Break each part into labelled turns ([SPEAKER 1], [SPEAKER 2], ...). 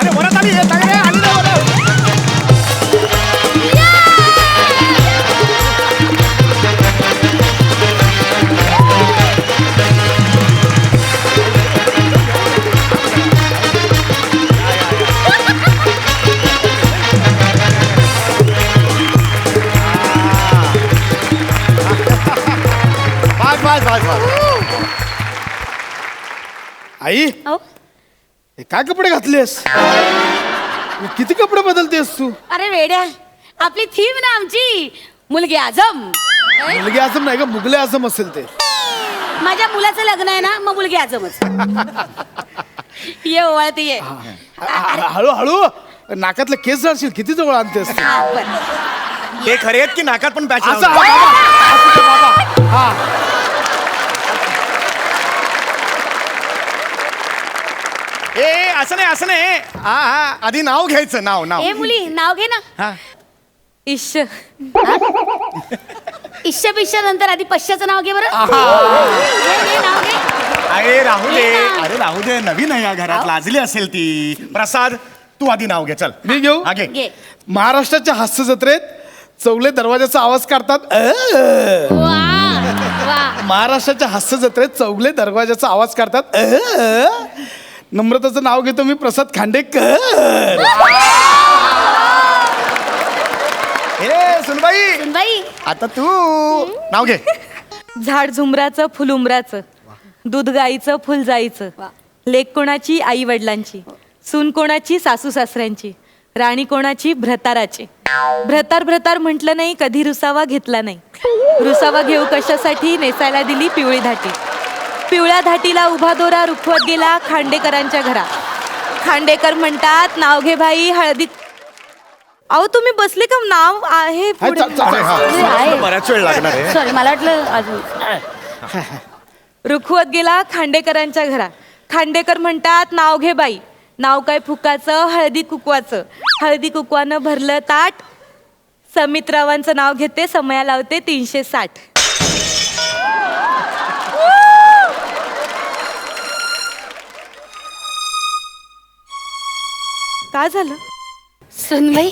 [SPEAKER 1] अरे वरात आली चांगलं आहे, आली ना वरात. बस बस बस बस आई?
[SPEAKER 2] अहो,
[SPEAKER 1] काय कपडे घातलेस? किती कपडे बदलतेस तू?
[SPEAKER 2] अरे वेड्या आपली थीम ना आमची मुलगी आजम.
[SPEAKER 1] मुलगी असं नाही का मुगले असं असेल ते.
[SPEAKER 2] माझ्या मुलाचं लग्न आहे ना मग मुलगी आजमच. ये ओवाळते ये.
[SPEAKER 1] हळू हळू नाकातले केस जाशील किती जवळ आणतेस तू?
[SPEAKER 2] हा.
[SPEAKER 3] हे खरे आहेत की नाकात पण पॅच
[SPEAKER 1] असं हा बाबा. असं ते बाबा. हा.
[SPEAKER 3] ए असं नाही असं नाही. हा हा आधी नाव घ्यायचं नाव नाव.
[SPEAKER 2] ए मुली नाव घे ना.
[SPEAKER 3] हा.
[SPEAKER 2] इश. इश्य पिश्य नंतर आधी पश्याचं नाव घे बरं. घे, घे, नाव घे.
[SPEAKER 3] अरे राहू दे.
[SPEAKER 2] घे ना.
[SPEAKER 3] अरे राहू दे. नवीन आहे या घरात. लाजली असेल ती. प्रसाद तू आधी नाव घे. चल.
[SPEAKER 1] मी घेऊ?
[SPEAKER 3] हा, घे.
[SPEAKER 2] घे.
[SPEAKER 1] महाराष्ट्राच्या हास्य जत्रेत चौले दरवाजाचा आवाज काढतात अ.
[SPEAKER 2] वा वा.
[SPEAKER 1] महाराष्ट्राच्या हास्य जत्रेत चौगले दरवाजाचा आवाज काढतात अ. नम्रताचं नाव घेतो मी प्रसाद खांडेकर.
[SPEAKER 3] ए सुनबाई.
[SPEAKER 2] बाई
[SPEAKER 3] आता तू नाव घे.
[SPEAKER 4] झाड झुमराचं फुल उमराचं दूध गाईचं फुल जाईचं. लेक कोणाची? आई वडिलांची सून कोणाची? सासू सासऱ्यांची. राणी कोणाची? भ्रताराची. भ्रतार भ्रतार म्हटलं नाही कधी रुसावा घेतला नाही. रुसावा घेऊ कशासाठी? नेसायला दिली पिवळी धाटी. पिवळ्या धाटीला उभा दोरा रुखवत गेला खांडेकरांच्या घरा खांडेकर म्हणतात नाव घे भाई हळदी अहो तुम्ही बसले का? नाव आहे पुढे.
[SPEAKER 3] हे.
[SPEAKER 2] आहे.
[SPEAKER 3] बराच वेळ लागणार आहे.
[SPEAKER 2] सॉरी मला वाटलं अजून.
[SPEAKER 4] रुखवत गेला खांडेकरांच्या घरा खांडेकर म्हणतात नाव घे बाई. नाव काय फुकाचं? हळदी कुकवाचं. हळदी कुकवानं भरलं ताट. समित्रावांचं नाव घेते समया लावते तीनशे साठ. काय झालं?
[SPEAKER 2] सुनबाई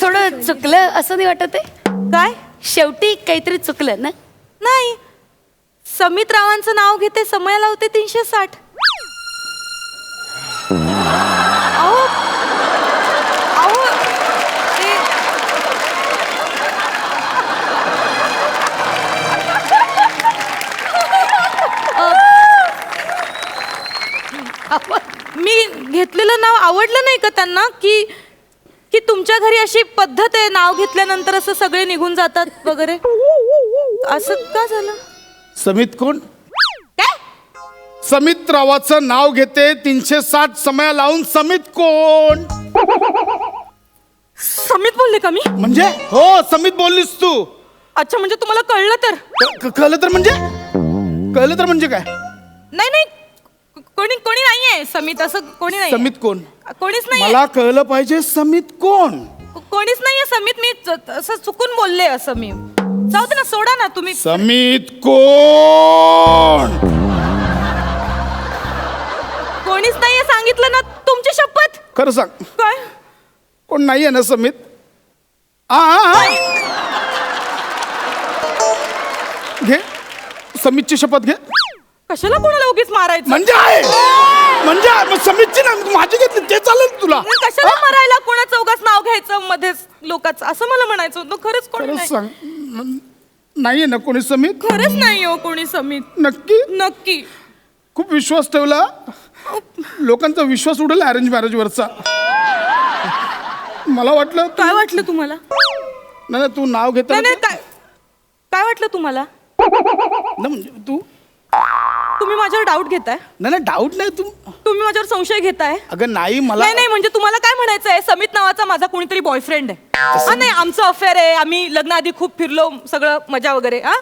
[SPEAKER 2] थोडं चुकलं असं नाही वाटत आहे?
[SPEAKER 4] काय?
[SPEAKER 2] शेवटी काहीतरी चुकलं ना?
[SPEAKER 4] नाही. समित रावांचं नाव घेते समया लावते तीनशे साठ अहो अहो ते मी घेतलेलं नाव आवडलं नाही का त्यांना? की की तुमच्या घरी अशी पद्धत आहे नाव घेतल्यानंतर असं सगळे निघून जातात वगैरे? असं का झालं?
[SPEAKER 1] समित कोण?
[SPEAKER 4] काय?
[SPEAKER 1] समित रावाचं नाव घेते तीनशे साठ समया लावून समित कोण?
[SPEAKER 4] समित बोलले का मी?
[SPEAKER 1] म्हणजे? हो समित बोललीस तू.
[SPEAKER 4] अच्छा म्हणजे तुम्हाला कळलं तर?
[SPEAKER 1] क- क- कळलं तर म्हणजे? कळलं तर म्हणजे काय?
[SPEAKER 4] नाही नाही कोणी कोणी नाहीये. समित असं कोणी नाही
[SPEAKER 1] समित कोण?
[SPEAKER 4] कोणीच नाही
[SPEAKER 1] मला कळलं पाहिजे समित कोण?
[SPEAKER 4] कोणीच नाहीये. समित मी च- असं चुकून बोलले असं मी. जाऊ दे ना सोडा ना तुम्ही.
[SPEAKER 1] समित कोण?
[SPEAKER 4] कोणीच नाहीये सांगितलं ना तुमची शपथ.
[SPEAKER 1] खरं सांग.
[SPEAKER 4] काय?
[SPEAKER 1] कोण नाही आहे ना समित? आ, आ, आ. घे. समितची शपथ घे.
[SPEAKER 4] कशाला कोणाला उगीच मारायचं?
[SPEAKER 1] म्हणजे आहे. म्हणजे आहे. मग समितची ना माझी घेतली ते चालेल तुला.
[SPEAKER 4] मग कशाला मारायला? कोणाचं उगाच नाव घ्यायचं मध्येच लोकांचं? असं मला म्हणायचं होतं. खरंच कोणी नाही.
[SPEAKER 1] सांग. न- नाहीये ना कोणी समित?
[SPEAKER 4] खरंच नाही हो कोणी समित.
[SPEAKER 1] नक्की?
[SPEAKER 4] नक्की.
[SPEAKER 1] खूप विश्वास ठेवला. लोकांचा विश्वास उडेल अरेंज मॅरेज वरचा. मला वाटलं तू-
[SPEAKER 4] काय वाटलं तुम्हाला?
[SPEAKER 1] नाही नाही, तू नाव घेता
[SPEAKER 4] नाही नाही काय काय वाटलं तुम्हाला?
[SPEAKER 1] म्हणजे तू
[SPEAKER 4] तुम्ही माझ्यावर डाऊट घेताय?
[SPEAKER 1] नाही नाही डाऊट नाही तू
[SPEAKER 4] तुम्ही माझ्यावर संशय घेताय?
[SPEAKER 1] अगं नाही मला
[SPEAKER 4] नाही नाही म्हणजे तुम्हाला काय म्हणायचं आहे समित नावाचा माझा कोणीतरी बॉयफ्रेंड आहे. हा नाही आमचं अफेअर आहे. आम्ही लग्नाआधी खूप फिरलो सगळं मजा वगैरे हा?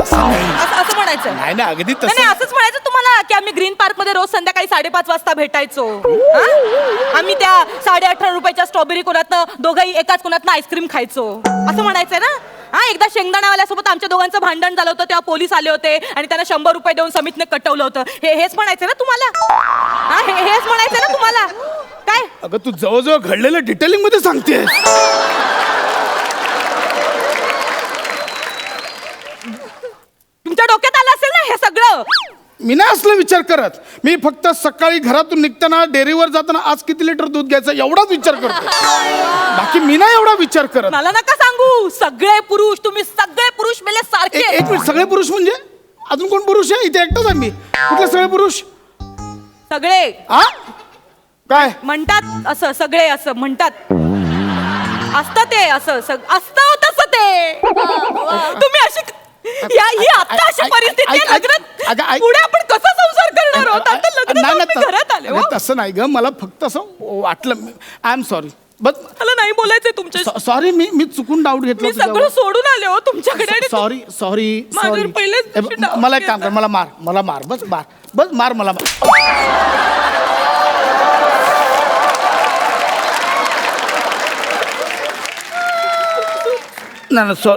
[SPEAKER 4] असं असं म्हणायचं आहे.
[SPEAKER 1] नाही ना अगदी
[SPEAKER 4] नाही नाही, असंच म्हणायचं तुम्हाला की आम्ही ग्रीन पार्कमध्ये रोज संध्याकाळी साडेपाच वाजता भेटायचो. हा? आम्ही त्या साडे अठरा रुपयाच्या स्ट्रॉबेरी कोणातनं दोघंही एकाच कोणातनं आईस्क्रीम खायचो. असं म्हणायचंय ना? हा एकदा शेंगदाण्यावाल्यासोबत आमच्या दोघांचं भांडण झालं होतं तेव्हा पोलीस आले होते आणि त्यांना शंभर रुपये देऊन समितने कटवलं होतं. हे हेच म्हणायचं ना तुम्हाला? हा हे हेच म्हणायचं ना तुम्हाला? काय?
[SPEAKER 1] अगं तू जवळजवळ घडलेलं डिटेलिंगमध्ये सांगतेस
[SPEAKER 4] तुमच्या डोक्यात आलं असेल ना हे सगळं
[SPEAKER 1] मी नाही असलं विचार करत. मी फक्त सकाळी घरातून निघताना डेअरीवर जाताना आज किती लिटर दूध घ्यायचं एवढाच विचार करतो बाकी मी नाही एवढा विचार करत.
[SPEAKER 4] मला नका सांगू. सगळे पुरुष तुम्ही सगळे पुरुष मेले सारखे.
[SPEAKER 1] एक मिनिट सगळे पुरुष म्हणजे? अजून कोण पुरुष आहे? इथे एकटाच आहे मी. कुठले सगळे पुरुष?
[SPEAKER 4] सगळे.
[SPEAKER 1] हा काय?
[SPEAKER 4] म्हणतात असं सगळे असं म्हणतात. असतं ते असं सग- असतं तसं ते. तुम्ही अशी या ही आता अशी परिस्थिती आहे लग्नात. पुढे आपण कसं संसार करणार आहोत आता लग्न
[SPEAKER 1] नाही,
[SPEAKER 4] करून
[SPEAKER 1] नाही,
[SPEAKER 4] मी घरात आले हो.
[SPEAKER 1] तसं नाही ग मला फक्त असं वाटलं आय एम सॉरी बस
[SPEAKER 4] मला नाही बोलायचंय तुमच्या
[SPEAKER 1] सॉरी मी मी चुकून डाऊट घेतला
[SPEAKER 4] मी सगळं सोडून आले हो तुमच्याकडे आणि
[SPEAKER 1] सॉरी सॉरी
[SPEAKER 4] माझ्यावर
[SPEAKER 1] सॉरी
[SPEAKER 4] पहिलेच
[SPEAKER 1] मला एक काम कर
[SPEAKER 4] घेतला.
[SPEAKER 1] मला मार मला मार बस मार बस मार मला मार.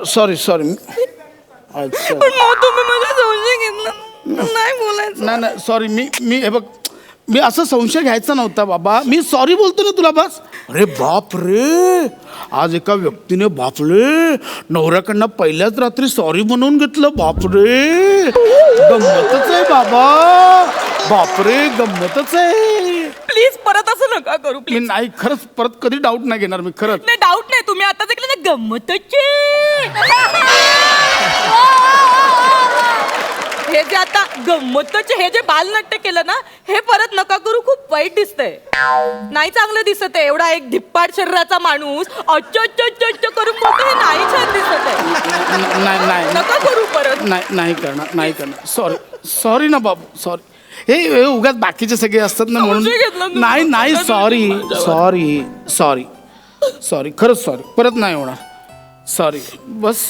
[SPEAKER 1] सॉरी सॉरी अच्छा.
[SPEAKER 4] पण मग तुम्ही माझा संशय घेतला. नाही बोलायचं.
[SPEAKER 1] नाही नाही सॉरी मी मी हे बघ मी असं संशय घ्यायचा नव्हता बाबा. मी सॉरी बोलतो ना तुला बस. अरे बाप रे! आज एका व्यक्तीने बापरे नवऱ्याकडनं पहिल्याच रात्री सॉरी म्हणून घेतलं बापरे गंमतच आहे बाबा. बापरे गंमतच आहे.
[SPEAKER 4] प्लीज परत असं नका करू
[SPEAKER 1] मी
[SPEAKER 4] प्लीज
[SPEAKER 1] नाही खरंच परत कधी डाऊट नाही घेणार मी खरंच.
[SPEAKER 4] नाही डाऊट नाही. तुम्ही आता ऐकलं ना गंमतचे हे जे आता गंमतचे हे जे बालनाट्य केलं ना हे परत नका करू खूप वाईट दिसतंय. नाही चांगलं दिसत आहे एवढा एक धिप्पाड शरीराचा माणूस अच्च अच्च अच्च अच्च करून बोलतो हे नाही छान दिसत आहे
[SPEAKER 1] नाही नाही.
[SPEAKER 4] नका करू परत.
[SPEAKER 1] नाही नाही करणार नाही करणार. सॉरी सॉरी ना बाबू सॉरी हे हे उगाच बाकीचे सगळे असतात ना म्हणून.
[SPEAKER 4] संशय घेतला तुम्ही.
[SPEAKER 1] नाही नाही सॉरी सॉरी सॉरी सॉरी खरंच सॉरी परत नाही होणार. सॉरी बस.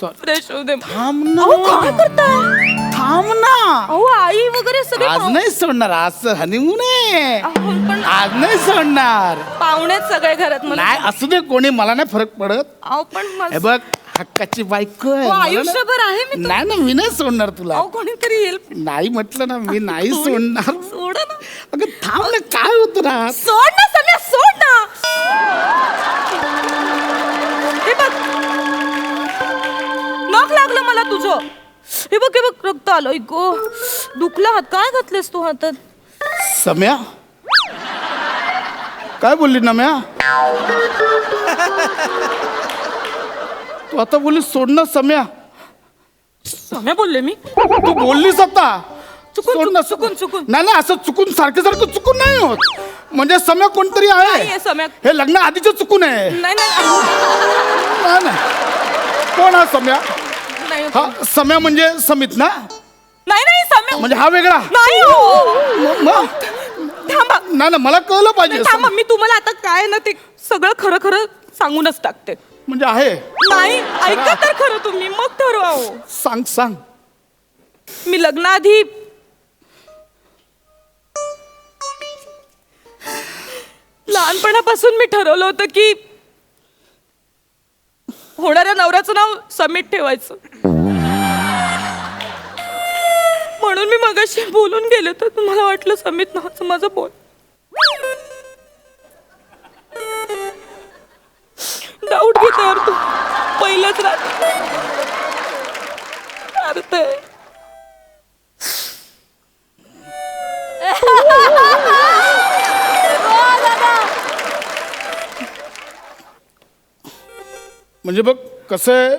[SPEAKER 1] सॉरी
[SPEAKER 4] फ्रेश होऊ दे.
[SPEAKER 1] थांब ना.
[SPEAKER 4] अहो, काय करताय?
[SPEAKER 1] थांब ना.
[SPEAKER 4] अहो आई वगैरे सगळे
[SPEAKER 1] आज
[SPEAKER 4] पाहु-
[SPEAKER 1] नाही सोडणार आज हनीमून आहे.
[SPEAKER 4] अहो, पण
[SPEAKER 1] आज नाही सोडणार.
[SPEAKER 4] पाहुणेच सगळे घरात मला
[SPEAKER 1] नाही असू दे कोणी मला नाही फरक पडत.
[SPEAKER 4] अहो पण
[SPEAKER 1] हे बघ हक्काची बायको आहे मला
[SPEAKER 4] आयुष्यभर आहे मी
[SPEAKER 1] नाही ना मी नाही सोडणार तुला.
[SPEAKER 4] अहो कोणीतरी येईल.
[SPEAKER 1] नाही म्हटलं ना मी नाही सोडणार.
[SPEAKER 4] सोड ना.
[SPEAKER 1] अगं थांब ना काय होत ना?
[SPEAKER 4] सोड ना सम्या सोड ना. हे बघ. लागलं मला तुझं. हे बघ हे बघ रक्त आलं. गो दुखला हात. काय घातलेस तू हातात?
[SPEAKER 1] सम्या? काय बोलली नम्या? तू आता बोलली सोडणं सम्या.
[SPEAKER 4] सम्या बोलले मी?
[SPEAKER 1] तू बोललीस आता.
[SPEAKER 4] चुकून,
[SPEAKER 1] सोडणं
[SPEAKER 4] चुकून, चुकून.
[SPEAKER 1] नाही नाही असं चुकून सारखं सारखं चुकून नाही होत. म्हणजे सम्या कोणतरी
[SPEAKER 4] नाहीये
[SPEAKER 1] आहे
[SPEAKER 4] सम्या.
[SPEAKER 1] हे लग्न आधीच चुकून आहे.
[SPEAKER 4] नाही नाही
[SPEAKER 1] नाही, नाही. कोण हा सम्या?
[SPEAKER 4] नाही
[SPEAKER 1] हा. सम्या म्हणजे समित ना?
[SPEAKER 4] नाही नाही सम्या
[SPEAKER 1] म्हणजे हा वेगळा.
[SPEAKER 4] नाही हो.
[SPEAKER 1] म-
[SPEAKER 4] थांबा.
[SPEAKER 1] नाही ना मला कळलं पाहिजे
[SPEAKER 4] थांबा मी तुम्हाला आता काय ना ते सगळं खरं खरं सांगूनच टाकते.
[SPEAKER 1] म्हणजे आहे.
[SPEAKER 4] नाही ऐका तर खरं तुम्ही मग ठरवा हो.
[SPEAKER 1] सांग सांग.
[SPEAKER 4] मी लग्नाआधी लहानपणापासून मी ठरवलं होतं की होणाऱ्या नवऱ्याचं नाव समीट ठेवायचं. मगाशी बोलून गेले तर तुम्हाला वाटलं समीत नावाचं माझं बोल. डाऊट घेते तू. पहिलंच राहत.
[SPEAKER 1] म्हणजे बघ कसं आहे?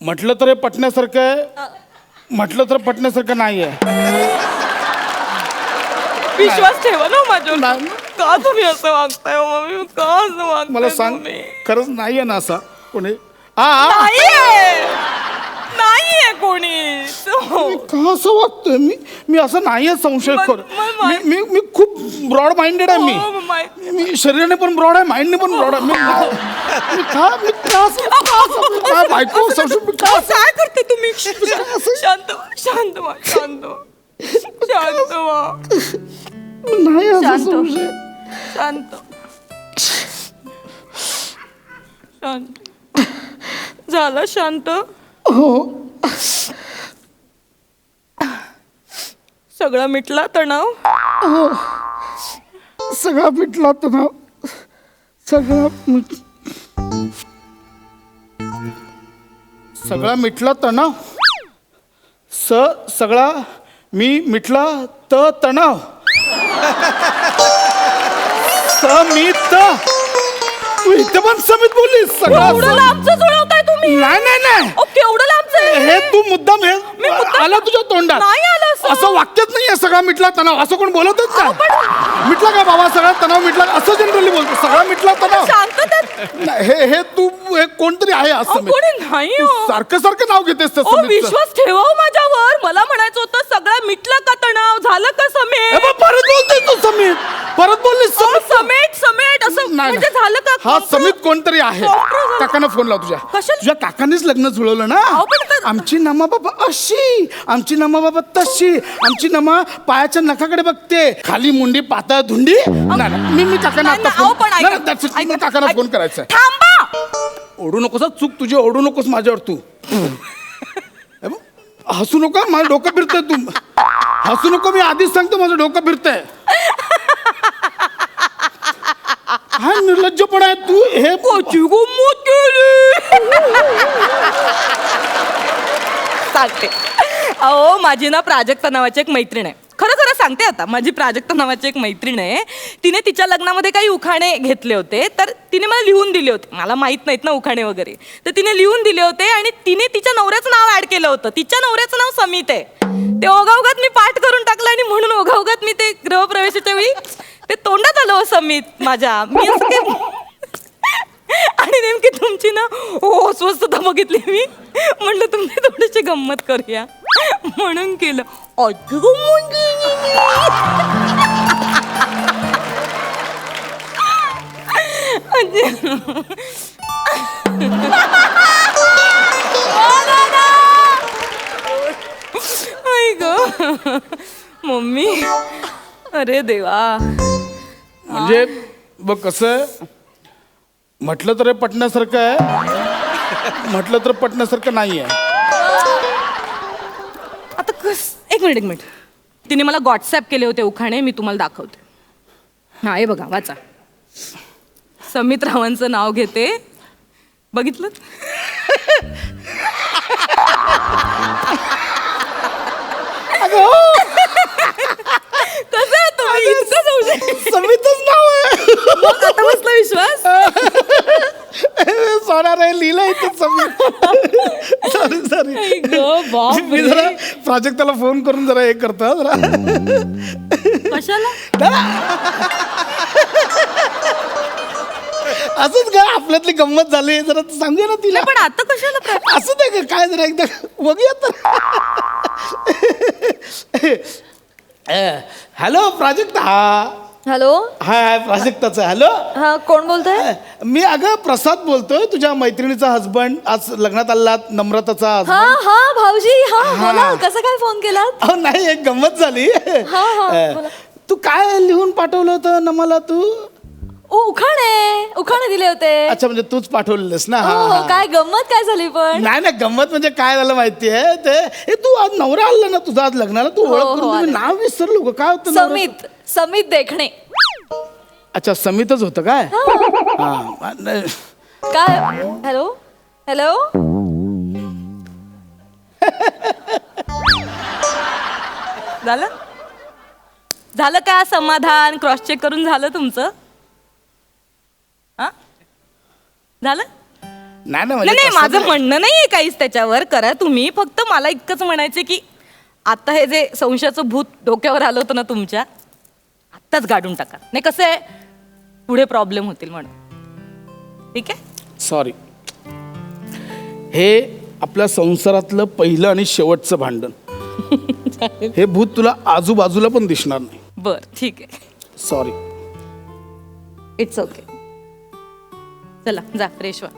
[SPEAKER 1] म्हटलं तर हे पटण्यासारखं आहे. म्हटलं तर पटण्यासारखं नाही आहे
[SPEAKER 4] विश्वास ठेवा ना माझ्यावर
[SPEAKER 1] नाही.
[SPEAKER 4] का तुम्ही असं वागताय हो मम्मी का असं वागताय
[SPEAKER 1] मला सांग
[SPEAKER 4] तुम्ही?
[SPEAKER 1] खरंच नाही आहे ना असा कोणी हा हा.
[SPEAKER 4] नाहीये नाहीये कोणी.
[SPEAKER 1] मी का असं वागतोय? मी मी असं नाही आहे संशय खोर.
[SPEAKER 4] मग-
[SPEAKER 1] मी मी मी खूप ब्रॉड माइंडेड आहे
[SPEAKER 4] हो,
[SPEAKER 1] मी
[SPEAKER 4] माय-
[SPEAKER 1] मी शरीराने पण ब्रॉड आहे माइंडने पण ब्रॉड आहे. मी मी का मी का असं- का असं- मी काय बायको संशय मी का
[SPEAKER 4] अहो,
[SPEAKER 1] असं-
[SPEAKER 4] काय करते तुम्ही? शांत व्हा, शांत व्हा शांत व्हा. शांत व्हा.
[SPEAKER 1] नाही असं
[SPEAKER 4] शांत.
[SPEAKER 1] संशय.
[SPEAKER 4] शांत. शांत. झालं शांत?
[SPEAKER 1] हो
[SPEAKER 4] सगळा मिटला तणाव?
[SPEAKER 1] सगळा मिटला तणाव. सगळा मिट सगळा मिटला तणाव? स सगळा मी मिटला त तणाव. स मी त तू इथे पण समित बोललीस. सगळा
[SPEAKER 4] एवढं लांबचं
[SPEAKER 1] नाही. नाही नाही
[SPEAKER 4] ओ, केवढं लांबचं
[SPEAKER 1] हे तू मुद्दाम हे
[SPEAKER 4] मी मुद्दाम-
[SPEAKER 1] आला तुझ्या तोंडात.
[SPEAKER 4] नाही आलं असं.
[SPEAKER 1] असं वाक्यच नाहीये सगळा मिटला तणाव. असं कोण बोलतच नाही. मिटला का बाबा? सगळा तणाव मिटला असं जनरली बोलतो. सगळा मिटला तणाव.
[SPEAKER 4] शांततेत
[SPEAKER 1] नाही, हे हे तू हे कोणतरी आहे
[SPEAKER 4] अहो,
[SPEAKER 1] असं
[SPEAKER 4] कोणी नाही
[SPEAKER 1] तू
[SPEAKER 4] हो.
[SPEAKER 1] सारखं सारखं नाव घेतेस
[SPEAKER 4] ओ
[SPEAKER 1] मिटचं.
[SPEAKER 4] विश्वास ठेवा हो माझ्यावर. मला म्हणायचं होतं सगळं मिटलं का तणाव? झालं का
[SPEAKER 1] हे
[SPEAKER 4] समेट?
[SPEAKER 1] बघ, परत बोलतेस तू समीर परत बोललीस समीर
[SPEAKER 4] समेट. समेट असं
[SPEAKER 1] नाही,
[SPEAKER 4] म्हणजे
[SPEAKER 1] नाही.
[SPEAKER 4] झालं का?
[SPEAKER 1] हा? समित कोणतरी आहे.
[SPEAKER 4] Compromise.
[SPEAKER 1] काकांना फोन लाव तुझ्या.
[SPEAKER 4] कशाला?
[SPEAKER 1] तुझ्या काकांनीच लग्न जुळवलं ना?
[SPEAKER 4] अहो, पण
[SPEAKER 1] आमची नमा बाबा अशी आमची नमा बाबा तशी आमची नमा पायाच्या नखाकडे बघते. खाली मुंडी पातळ धुंडी. नाही, नाही, मी मी काकांना
[SPEAKER 4] नाही,
[SPEAKER 1] आता
[SPEAKER 4] नाही, अहो, पण
[SPEAKER 1] फोन
[SPEAKER 4] ऐका-
[SPEAKER 1] नाही, that's it.
[SPEAKER 4] ऐका-
[SPEAKER 1] मी काकांना
[SPEAKER 4] ऐका-
[SPEAKER 1] फोन करायचा आहे.
[SPEAKER 4] थांबा.
[SPEAKER 1] ओढू नकोस हं, चूक तुझी ओढू नकोस माझ्यावर तू. हे बघ, हसू नको हं, माझं डोकं फिरतंय तू. हसू नको मी आधीच सांगतो माझं डोकं फिरतंय. काय निर्लज्जपणा आहे तू हे
[SPEAKER 4] कोची गंमत केली? सांगते. अहो माझी ना प्राजक्ता नावाची एक मैत्रीण आहे. खरं खरं सांगते आता माझी प्राजक्ता नावाची एक मैत्रीण आहे. तिने तिच्या लग्नामध्ये काही उखाणे घेतले होते तर तिने मला लिहून दिले होते. मला माहीत नाहीत ना उखाणे वगैरे. तर तिने लिहून दिले होते आणि तिने तिच्या नवऱ्याचं नाव ऍड केलं होतं. तिच्या नवऱ्याचं नाव समित आहे. ते ओघावघात मी पाठ करून टाकलं आणि म्हणून ओघावघात मी ते गृहप्रवेशाच्या वेळी ते कमीत माझ्या मी असं आणि नेमकी तुमची ना हो स्वस्तता बघितली मी. म्हणलं तुम्ही थोडीशी गंमत करूया. म्हणून केलं. अगं गंमत केली. ग. मम्मी. अरे देवा.
[SPEAKER 1] म्हणजे बघ कसं म्हटलं तर हे पटण्यासारखं आहे म्हटलं तर पटण्यासारखं नाही आहे
[SPEAKER 4] आता कस एक मिनिट एक मिनिट. तिने मला व्हॉट्सॲप केले होते उखाणे मी तुम्हाला दाखवते. हा हे बघा वाचा. समित रावांचं नाव घेते. बघितलं? कसं आहे तुम्ही इतकं संशय
[SPEAKER 1] समितच नाव आहे
[SPEAKER 4] मग आता बसला विश्वास
[SPEAKER 1] सॉरी रे लिहिलं इथं समित सॉरी सॉरी
[SPEAKER 4] आई गं, बापरे.
[SPEAKER 1] मी जरा प्राजक्ताला फोन करून जरा हे करतो जरा.
[SPEAKER 4] कशाला?
[SPEAKER 1] असंच का आपल्यातली गंमत झाली जरा सांगूया ना तिला.
[SPEAKER 4] पण आता कशाला प्र-
[SPEAKER 1] असं नाही का काय जरा एकदा बघूया तर. हॅलो प्राजक्ता हा.
[SPEAKER 5] हॅलो
[SPEAKER 1] हाय हाय प्राजक्ताचा हॅलो
[SPEAKER 5] हा कोण बोलतोय?
[SPEAKER 1] मी अगं प्रसाद बोलतोय तुझ्या मैत्रिणीचा हसबंड आज लग्नात आला नम्रताचा
[SPEAKER 5] हा हा भाऊजी हा
[SPEAKER 1] हा.
[SPEAKER 5] बोला कसं काय फोन
[SPEAKER 1] अहो नाही एक गंमत झाली.
[SPEAKER 5] हा, बोला.
[SPEAKER 1] तू काय लिहून पाठवलं होतं ना मला तू?
[SPEAKER 5] ओ उखाणे उखाणे दिले होते.
[SPEAKER 1] अच्छा म्हणजे तूच पाठवलेलंस ना?
[SPEAKER 5] हो
[SPEAKER 1] हा,
[SPEAKER 5] हो. काय गंमत काय झाली पण?
[SPEAKER 1] नाही ना गंमत म्हणजे काय झालं माहितीये? ते हे तू आज नवरा आला ना तुझा आज लग्नाला? तू
[SPEAKER 5] हो,
[SPEAKER 1] ओळख
[SPEAKER 5] हो,
[SPEAKER 1] करून तुम्ही
[SPEAKER 5] आले.
[SPEAKER 1] नाव विसरलो का? काय होतं नवऱ्याचं?
[SPEAKER 5] समित. समित देखणे.
[SPEAKER 1] अच्छा समितच होतं काय? हा.
[SPEAKER 5] काय? हॅलो? हॅलो?
[SPEAKER 4] झालं? झालं का समाधान? क्रॉस चेक करून झालं तुमचं? हा? झालं?
[SPEAKER 1] नाही ना
[SPEAKER 4] नाही
[SPEAKER 1] म्हणजे
[SPEAKER 4] नाही माझं
[SPEAKER 1] नाही.
[SPEAKER 4] म्हणणं नाहीये काहीच त्याच्यावर. करा तुम्ही फक्त मला इतकंच म्हणायचं की आता हे जे संशयाचं भूत डोक्यावर आलं होतं ना तुमच्या आत्ताच गाडून टाका. नाही कसं आहे? पुढे प्रॉब्लेम होतील म्हणून. ठीक आहे?
[SPEAKER 1] सॉरी हे आपल्या संसारातलं पहिलं आणि शेवटचं भांडण. हे भूत तुला आजूबाजूला पण दिसणार नाही.
[SPEAKER 4] बर ठीक आहे.
[SPEAKER 1] सॉरी
[SPEAKER 4] इट्स ओके चला जा फ्रेश व्हा.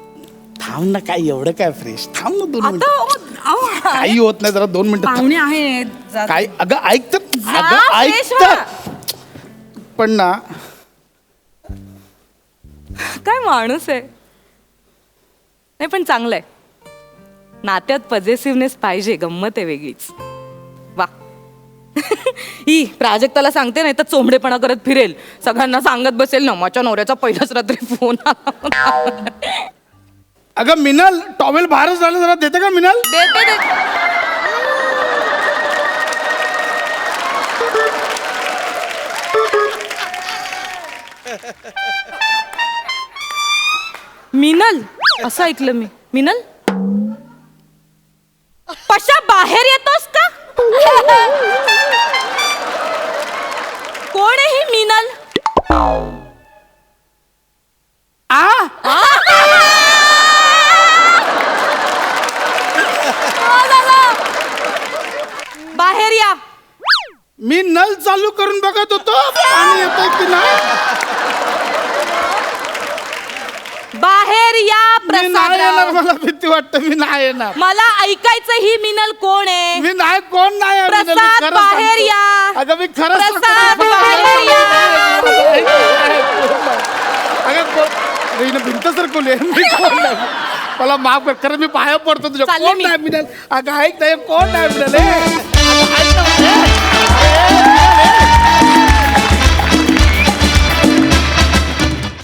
[SPEAKER 1] थांब ना काय एवढं काय फ्रेश थांब ना दोन
[SPEAKER 4] आता
[SPEAKER 1] मिनिटं.
[SPEAKER 4] अहो, अहो,
[SPEAKER 1] काही होत नाही जरा दोन मिनिटं
[SPEAKER 4] पाहुणे आहेत. जा-
[SPEAKER 1] काय? अगं ऐक तर.
[SPEAKER 4] जा,
[SPEAKER 1] अगं ऐक
[SPEAKER 4] fresh
[SPEAKER 1] तर.
[SPEAKER 4] व्हा.
[SPEAKER 1] पण ना.
[SPEAKER 4] काय माणूस आहे? नाही पण चांगलं आहे. नात्यात पजेसिव्हनेस पाहिजे गंमत आहे वेगळीच. वा. ही प्राजक्ताला सांगते नाही तर चोंबडेपणा करत फिरेल. सगळ्यांना सांगत बसेल ना माझ्या नवऱ्याचा पहिलाच रात्री फोन आला.
[SPEAKER 1] अगं मिनल टॉवेल बाहेरच झालं जरा देते का मिनल?
[SPEAKER 4] देते देते. मिनल असं ऐकलं मी. मिनल? पशा बाहेर येतोस का?
[SPEAKER 1] मी नल चालू करून बघत होतो पाणी येतंय की नाही
[SPEAKER 4] बाहेर या
[SPEAKER 1] मी नाही येणार
[SPEAKER 4] प्रसाद
[SPEAKER 1] मला भीती वाटते मी नाही येणार
[SPEAKER 4] मला ऐकायचं ही मिनल कोण आहे
[SPEAKER 1] मी नाही कोण नाही आहे,
[SPEAKER 4] प्रसाद,
[SPEAKER 1] खरं
[SPEAKER 4] बाहेर
[SPEAKER 1] सांगतो.
[SPEAKER 4] या.
[SPEAKER 1] अगं मी खरं
[SPEAKER 4] प्रसाद. बाहेर या.
[SPEAKER 1] अगं कोण- हिनं भिंत सरकवली आहे. मी कोण नाही मला माफ कर खरं मी पाया पडतो तुझ्या
[SPEAKER 4] चालले
[SPEAKER 1] कोण
[SPEAKER 4] मी.
[SPEAKER 1] नाही मिनल अगं ऐक नाही कोण नाही ए. Yeah!